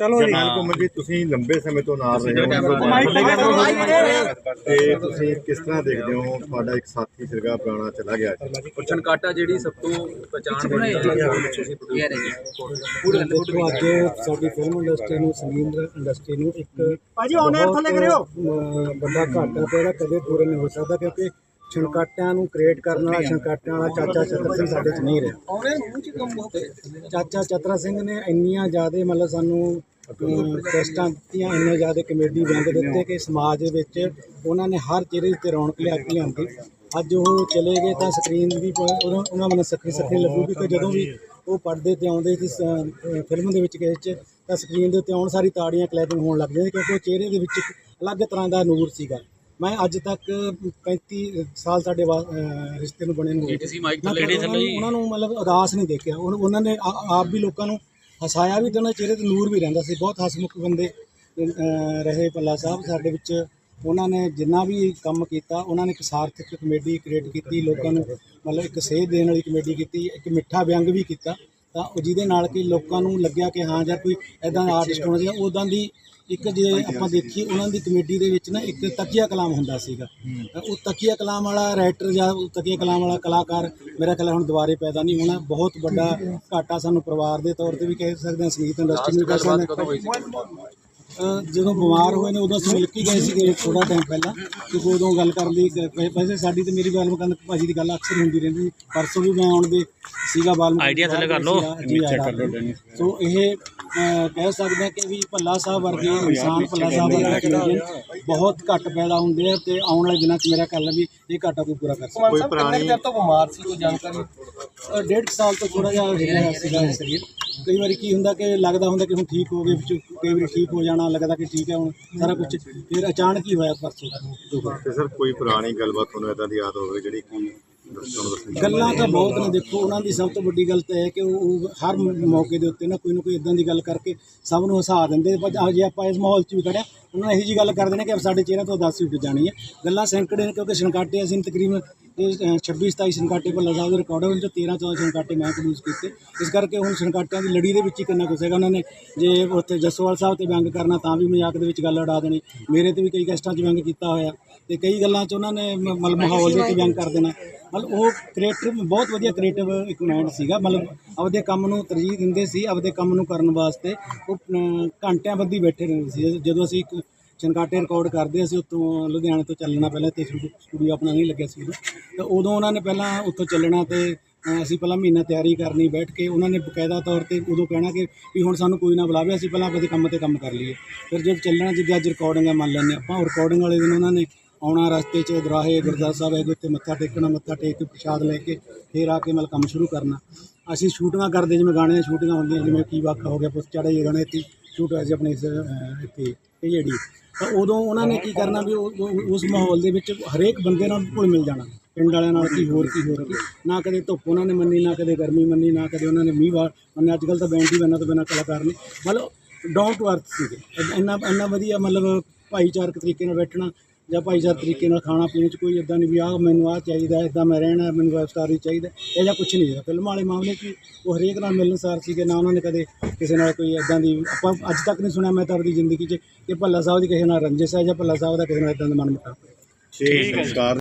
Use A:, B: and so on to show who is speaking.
A: ਚਲੋ ਜੀ।
B: ਜਰਨੈਲ ਘੁੰਮਣ ਜੀ ਤੁਸੀਂ ਲੰਬੇ ਸਮੇਂ ਤੋਂ ਨਾਲ ਰਹੇ ਹੋ ਤੇ ਤੁਸੀਂ ਕਿਸ ਤਰ੍ਹਾਂ ਦੇਖਦੇ ਹੋ? ਤੁਹਾਡਾ ਇੱਕ ਸਾਥੀ ਸਿਰਗਾ ਪੁਰਾਣਾ ਚਲਾ ਗਿਆ ਜੀ
C: ਪੁੱਛਣ ਕਾਟਾ ਜਿਹੜੀ ਸਭ ਤੋਂ ਪਛਾਣ ਬਣੀ
A: ਅੱਜ ਸਾਡੀ ਫਿਲਮ ਇੰਡਸਟਰੀ ਨੂੰ ਸੰਗੀਤ ਇੰਡਸਟਰੀ ਨੂੰ ਇੱਕ
D: ਭਾਜੀ ਆਨ 에ਅਰ ਥੱਲੇ ਕਰਿਓ
A: ਵੱਡਾ ਘਾਟਾ ਜਿਹੜਾ ਕਦੇ ਪੂਰਾ ਨਹੀਂ ਹੋ ਸਕਦਾ ਕਿਉਂਕਿ ਛਣਕਾਟਿਆਂ ਨੂੰ ਕ੍ਰੀਏਟ ਕਰਨ ਵਾਲਾ ਛਣਕਾਟਿਆਂ ਵਾਲਾ ਚਾਚਾ ਚਤਰ ਸਿੰਘ ਸਾਡੇ 'ਚ ਨਹੀਂ ਰਿਹਾ। ਚਾਚਾ ਚਤਰਾ ਸਿੰਘ ਨੇ ਇੰਨੀਆਂ ਜ਼ਿਆਦਾ ਮਤਲਬ ਸਾਨੂੰ ਟੈਸਟਾਂ ਦਿੱਤੀਆਂ ਇੰਨੇ ਜ਼ਿਆਦਾ ਕਮੇਡੀ ਬੈਂਕ ਦਿੱਤੇ ਕਿ ਸਮਾਜ ਦੇ ਵਿੱਚ ਉਹਨਾਂ ਨੇ ਹਰ ਚਿਹਰੇ ਤੇ ਰੌਣਕ ਲਿਆ ਕੇ ਲਿਆਂਦੀ। ਅੱਜ ਉਹ ਚਲੇ ਗਏ ਤਾਂ ਸਕਰੀਨ ਵੀ ਉਹਨਾਂ ਉਹਨਾਂ ਮਨ ਸਖੀ ਸਖੀ ਲੱਗੂਗੀ ਕਿ ਜਦੋਂ ਵੀ ਉਹ ਪਰਦੇ ਤੇ ਆਉਂਦੇ ਸੀ ਫਿਲਮ ਦੇ ਵਿੱਚ ਕਿਸੇ 'ਚ ਤਾਂ ਸਕਰੀਨ ਦੇ ਉੱਤੇ ਆਉਣ ਸਾਰੀ ਤਾੜੀਆਂ ਕਲੈਪਿੰਗ ਹੋਣ ਲੱਗ ਜਾਂਦੀ ਕਿਉਂਕਿ ਉਹ ਚਿਹਰੇ ਦੇ ਵਿੱਚ ਅਲੱਗ ਤਰ੍ਹਾਂ ਦਾ ਨੂਰ ਸੀਗਾ। ਮੈਂ ਅੱਜ ਤੱਕ 35 ਸਾਲ ਸਾਡੇ ਰਿਸ਼ਤੇ ਨੂੰ ਬਣੇ ਨੂੰ ਉਹਨਾਂ ਨੂੰ- ਨੂੰ ਮਤਲਬ ਉਦਾਸ ਨਹੀਂ ਦੇਖਿਆ। ਉਹਨਾਂ ਨੇ ਆਪ ਵੀ ਲੋਕਾਂ ਨੂੰ ਹਸਾਇਆ ਵੀ ਤੇ ਉਹਨਾਂ ਚਿਹਰੇ ਤੇ ਨੂਰ ਵੀ ਰਹਿੰਦਾ ਸੀ ਬਹੁਤ ਹਸਮੁਖ ਬੰਦੇ ਅਹ, ਰਹੇ ਪੱਲਾ ਸਾਹਿਬ ਸਾਡੇ ਵਿੱਚ। ਉਹਨਾਂ ਨੇ ਜਿੰਨਾ ਵੀ ਕੰਮ ਕੀਤਾ ਉਹਨਾਂ ਨੇ ਇੱਕ ਸਾਰਥਕ ਕਮੇਡੀ ਕ੍ਰੀਏਟ ਕੀਤੀ ਲੋਕਾਂ ਨੂੰ ਮਤਲਬ ਇੱਕ ਸੇਧ ਦੇਣ ਵਾਲੀ ਕਮੇਡੀ ਕੀਤੀ ਇੱਕ ਮਿੱਠਾ ਵਿਅੰਗ ਵੀ ਕੀਤਾ। ਤਾਂ ਉਹ ਜਿਹਦੇ ਨਾਲ ਕਿ ਲੋਕਾਂ ਨੂੰ ਲੱਗਿਆ ਕਿ ਹਾਂ ਜਾਂ ਕੋਈ ਐਦਾਂ ਦਾ ਆਰਟਿਸਟ ਹੋਣਾ ਚਾਹੀਦਾ ਉਦਾਂ ਦੀ ਇੱਕ ਜੇ ਆਪਾਂ ਦੇਖੀਏ ਉਹਨਾਂ ਦੀ ਕਮੇਡੀ ਦੇ ਵਿੱਚ ਨਾ ਇੱਕ ਤਕੀਆ ਕਲਾਮ ਹੁੰਦਾ ਸੀਗਾ। ਉਹ ਤਕੀਆ ਕਲਾਮ ਵਾਲਾ ਰਾਈਟਰ ਜਾਂ ਉਹ ਤਕੀਆ ਕਲਾਮ ਵਾਲਾ ਕਲਾਕਾਰ ਮੇਰਾ ਖਿਆਲ ਹੁਣ ਦੁਬਾਰੇ ਪੈਦਾ ਨਹੀਂ ਹੋਣਾ। ਬਹੁਤ ਵੱਡਾ ਘਾਟਾ ਸਾਨੂੰ ਪਰਿਵਾਰ ਦੇ ਤੌਰ ਤੇ ਵੀ ਕਹਿ ਸਕਦੇ ਹਾਂ ਸੰਗੀਤ ਇੰਡਸਟਰੀ ਨੂੰ ਕਹਿ ਸਕਦੇ ਹਾਂ। ਜਦੋਂ ਬਿਮਾਰ ਹੋਏ ਨੇ ਉਦੋਂ ਅਸੀਂ ਮਿਲ ਕੇ ਗਏ ਸੀਗੇ ਥੋੜਾ ਟਾਈਮ ਪਹਿਲਾਂ ਕਿਉਂਕਿ ਉਦੋਂ ਗੱਲ ਕਰਨ ਦੀ ਗ- ਵੈਸੇ ਸਾਡੀ ਤੇ ਮੇਰੀ ਗੱਲ ਕਰਨ ਭਾਜੀ ਦੀ ਗੱਲ ਅਕਸਰ ਹੁੰਦੀ ਰਹਿੰਦੀ ਸੀ। ਪਰਸੋਂ ਵੀ ਮੈਂ ਆਉਣ ਦੇ ਸੀਗਾ ਬਾਲ
C: ਆਈਡੀਆ ਥੱਲੇ ਕਰ ਲਓ।
A: ਸੋ ਇਹ ਅਹ, ਕਹਿ ਸਕਦੇ ਹਾਂ ਕਿ ਵੀ ਭੱਲਾ ਸਾਹਿਬ ਵਰਗੇ ਇਨਸਾਨ ਭੱਲਾ ਸਾਹਿਬ ਵਰਗੇ comedian ਬਹੁਤ ਘੱਟ ਪੈਦਾ ਹੁੰਦੇ ਆ ਤੇ ਆਉਣ ਵਾਲੇ ਦਿਨਾਂ 'ਚ ਮੇਰਾ ਖਿਆਲ ਹੈ ਵੀ ਇਹ ਘਾਟਾ ਕੋਈ ਪੂਰਾ ਕਰ ਸਕਦਾ।
B: ਕੋਈ ਪੁਰਾਣੀ
D: ਤੋਂ ਬਿਮਾਰ ਸੀ ਕੋਈ ਜਾਣਕਾਰੀ?
A: ਅ, ਡੇਢ ਕੁ ਸਾਲ ਤੋਂ ਥੋੜਾ ਜਿਹਾ ਹਿੱਲਿਆ ਸੀਗਾ ਸਰੀਰ। ਕਈ ਵਾਰੀ ਕੀ ਹੁੰਦਾ ਕਿ ਲੱਗਦਾ ਹੁੰਦਾ ਕਿ ਹੁਣ ਠੀਕ ਹੋ ਗਏ ਵਿੱਚ ਕਈ ਵਾਰੀ ਠੀਕ ਹੋ ਜਾਣਾ ਲੱਗਦਾ ਕਿ ਠੀਕ ਹੈ ਹੁਣ ਸਾਰਾ ਕੁਝ ਫਿਰ ਅਚਾਨਕ ਹੀ ਹੋਇਆ ਪਰਸੋਂ।
B: ਤੇ ਸਰ ਕੋਈ ਪੁਰਾਣੀ ਗੱਲਬਾਤ ਤੁਹਾਨੂੰ ਇਦਾਂ ਦੀ ਯਾਦ ਹੋਵੇ ਜਿਹੜੀ ਕਿ
A: ਗੱਲਾਂ ਤਾਂ ਬਹੁਤ ਨੇ ਦੇਖੋ ਉਹਨਾਂ ਦੀ ਸਭ ਤੋਂ ਵੱਡੀ ਗੱਲ ਤਾਂ ਇਹ ਹੈ ਕਿ ਉਹ ਹਰ ਮੌਕੇ ਦੇ ਉੱਤੇ ਨਾ ਕੋਈ ਨਾ ਕੋਈ ਇਦਾਂ ਦੀ ਗੱਲ ਕਰਕੇ ਸਭ ਨੂੰ ਹਸਾ ਦਿੰਦੇ। ਪਰ ਅੱਜ ਜੇ ਆਪਾਂ ਇਸ ਮਾਹੌਲ 'ਚ ਵੀ ਖੜਿਆ ਉਹਨਾਂ ਨੇ ਇਹੀ ਜੀ ਗੱਲ ਕਰਦੇ ਨੇ ਕਿ ਸਾਡੇ ਚਿਹਰਿਆਂ ਤੋਂ ਉਦਾਸੀ ਉੱਡ ਜਾਣੀ ਹੈ। ਗੱਲਾਂ ਸੈਂਕੜੇ ਨੇ ਕਿਉਂਕਿ ਸੰਕਾਟੇ ਅਸੀਂ ਤਕਰੀਬਨ ਇਹ, ਅ, 26 27 ਸੰਕਾਟੇ ਭੱਲਾ ਸਾਹਿਬ ਦੇ ਰਿਕਾਰਡ ਹੋਣ 'ਚ 13 14 ਸੰਕਾਟੇ ਮੈਂ ਪ੍ਰੋਡਿਊਸ ਕੀਤੇ। ਇਸ ਕਰਕੇ ਹੁਣ ਸ਼ਨਕਾਟਿਆਂ ਦੀ ਲੜੀ ਦੇ ਵਿੱਚ ਹੀ ਕਿੰਨਾ ਕੁਛ ਹੈਗਾ ਉਹਨਾਂ ਨੇ। ਜੇ ਉੱਥੇ ਜਸਵਾਲ ਸਾਹਿਬ ਤੇ ਵਿਅੰਗ ਕਰਨਾ ਤਾਂ ਵੀ ਮਜ਼ਾਕ ਦੇ ਵਿੱਚ ਗੱਲ ਉਡਾ ਦੇਣੀ। ਮੇਰੇ ਤੇ ਵੀ ਕਈ ਗੈਸਟਾਂ 'ਚ ਵਿਅੰਗ ਕੀਤਾ ਹੋਇਆ। ਤੇ ਕਈ ਗੱਲਾਂ 'ਚ ਉਹਨਾਂ ਨੇ ਮ- ਮਤਲਬ ਮਾਹੌਲ ਦੇ ਉੱਤੇ ਵਿਅੰਗ ਕਰ ਦੇਣਾ। ਮਤਲਬ ਉਹ ਕ੍ਰੀਏਟਿਵ ਬਹੁਤ ਵਧੀਆ ਕ੍ਰੀਏਟਿਵ ਇੱਕ ਮਾਈਂਡ ਸੀਗਾ। ਮਤਲਬ ਆਪਦੇ ਕੰਮ ਨੂੰ ਤਰਜੀਹ ਦਿੰਦੇ ਸੀ ਆਪਦੇ ਕੰਮ ਨੂੰ ਕਰਨ ਵਾਸਤੇ। ਉਹ ਘੰਟਿਆਂ ਬੱਧੀ ਬੈਠੇ ਰਹਿੰਦੇ ਸੀ। ਜਦੋਂ- ਅਸੀਂ ਚਨਕਾਟੇ ਰਿਕਾਰਡ ਕਰਦੇ ਅਸੀਂ ਉੱਥੋਂ ਲੁਧਿਆਣੇ ਤੋਂ ਚੱਲਣਾ ਪਹਿਲਾਂ ਤੇ ਸਟੂਡੀਓ ਆਪਣਾ ਨਹੀਂ ਲੱਗਿਆ ਸੀ ਉਦੋਂ। ਤੇ ਉਦੋਂ ਉਹਨਾਂ ਨੇ ਪਹਿਲਾਂ ਉੱਥੋਂ ਚੱਲਣਾ ਤੇ ਅਸੀਂ ਪਹਿਲਾਂ ਮਹੀਨਾ ਤਿਆਰੀ ਕਰਨੀ ਬੈਠ ਕੇ ਉਹਨਾਂ ਨੇ ਬਕਾਇਦਾ ਤੌਰ ਤੇ ਉਦੋਂ ਕਹਿਣਾ ਕਿ ਵੀ ਹੁਣ ਸਾਨੂੰ ਕੋਈ ਨਾ ਬੁਲਾਵੇ, ਅਸੀਂ ਪਹਿਲਾਂ ਆਪਣੇ ਕੰਮ ਤੇ ਕੰਮ ਕਰ ਲਈਏ। ਫਿਰ ਜਦ ਚੱਲਣਾ ਜਿੱਦਾਂ ਅੱਜ ਰਿਕਾਰਡਿੰਗ ਆ ਮੰਨ ਲੈਂਦੇ ਆਪਾਂ ਰਿਕਾਰਡਿੰਗ ਵਾਲੇ ਦਿਨ ਉਹਨਾਂ ਨੇ ਆਉਣਾ ਰਸਤੇ 'ਚ, ਦਰਾਹੇ ਗੁਰਦੁਆਰਾ ਸਾਹਿਬ ਹੈਗੇ ਉੱਥੇ ਮੱਥਾ ਟੇਕਣਾ, ਮੱਥਾ ਟੇਕ ਕੇ ਪ੍ਰਸ਼ਾਦ ਲੈ ਕੇ ਫਿਰ ਆ ਕੇ ਮਤਲਬ ਕੰਮ ਸ਼ੁਰੂ ਕਰਨਾ। ਅਸੀਂ ਸ਼ੂਟਿੰਗਾਂ ਕਰਦੇ ਜਿਵੇਂ ਗਾਣੇ ਦੀਆਂ ਸ਼ੂਟਿੰਗਾਂ ਹੁੰਦੀਆਂ, ਜਿਵੇਂ ਕੀ ਵਾਕਾ ਹੋ ਗਿਆ, ਪੁੱਤ ਚੜਾ ਇਹ ਗਾਣੇ ਇੱਥੇ ਸ਼ੂਟ ਹੋਇਆ ਸੀ ਆਪਣੇ ਇਸ, ਅਹ, ਇੱਥੇ ਇਹ ਤਾਂ ਉਦੋਂ ਉਹਨਾਂ ਨੇ ਕੀ ਕਰਨਾ ਵੀ ਉਹ- ਉਹ- ਉਸ ਮਾਹੌਲ ਦੇ ਵਿੱਚ ਹਰੇਕ ਬੰਦੇ ਨਾਲ ਕੋਲ ਮਿਲ ਜਾਣਾ। ਪਿੰਡ ਵਾਲਿਆਂ ਨਾਲ ਕੀ ਹੋਰ ਕੀ ਹੋਰ। ਕੀ ਨਾ ਕਦੇ ਧੁੱਪ ਉਹਨਾਂ ਨੇ ਮੰਨੀ ਨਾ ਕਦੇ ਗਰਮੀ ਮੰਨੀ ਨਾ ਕਦੇ ਉਹਨਾਂ ਨੇ ਮੀਂਹ ਵਾਰ ਮੰਨੇ ਅੱਜ ਕੱਲ੍ਹ ਤਾਂ ਬੈਂਡ ਹੀ ਬਣਾ ਤੋਂ ਬਿਨਾਂ ਕਲਾਕਾਰ ਨੇ। ਮਤਲਬ ਡਾਊਨ ਟੂ ਅਰਥ ਸੀਗੇ। ਇੰਨਾ ਇੰਨਾ ਵਧੀਆ ਮਤਲਬ ਭਾਈਚਾਰਕ ਤਰੀਕੇ ਨਾਲ ਬੈਠਣਾ ਜਾਂ ਭਾਈਚਾਰਕ ਤਰੀਕੇ ਨਾਲ ਖਾਣਾ ਪੀਣ ਚ ਕੋਈ ਇਦਾਂ ਨਹੀਂ ਵੀ ਆਹ ਮੈਨੂੰ ਆਹ ਚਾਹੀਦਾ ਇਦਾਂ ਮੈਂ ਰਹਿਣਾ, ਮੈਨੂੰ ਵੈਬਸਟਾਰੀ ਚਾਹੀਦਾ, ਇਹ ਜਾਂ ਕੁਝ ਨਹੀਂ ਹੈਗਾ। ਫਿਲਮਾਂ ਵਾਲੇ ਮਾਮਲੇ 'ਚ ਉਹ ਹਰੇਕ ਨਾਲ ਮਿਲਣਸਾਰ ਸੀਗੇ, ਨਾ ਉਹਨਾਂ ਨੇ ਕਦੇ ਕਿਸੇ ਨਾਲ ਕੋਈ ਇਦਾਂ ਦੀ, ਆਪਾਂ ਅੱਜ ਤੱਕ ਨਹੀਂ ਸੁਣਿਆ ਮੈਂ ਤਾਂ ਆਪਣੀ ਜ਼ਿੰਦਗੀ 'ਚ ਕਿ ਭੱਲਾ ਸਾਹਿਬ ਦੀ ਕਿਸੇ ਨਾਲ ਰੰਜਿਸ਼ ਹੈ ਜਾਂ ਭੱਲਾ ਸਾਹਿਬ ਦਾ ਕਿਸੇ ਨਾਲ ਇਦਾਂ ਦਾ ਮਨ ਮੁਟਾਵ
B: ਠੀਕ ਸੰਸਕਾਰ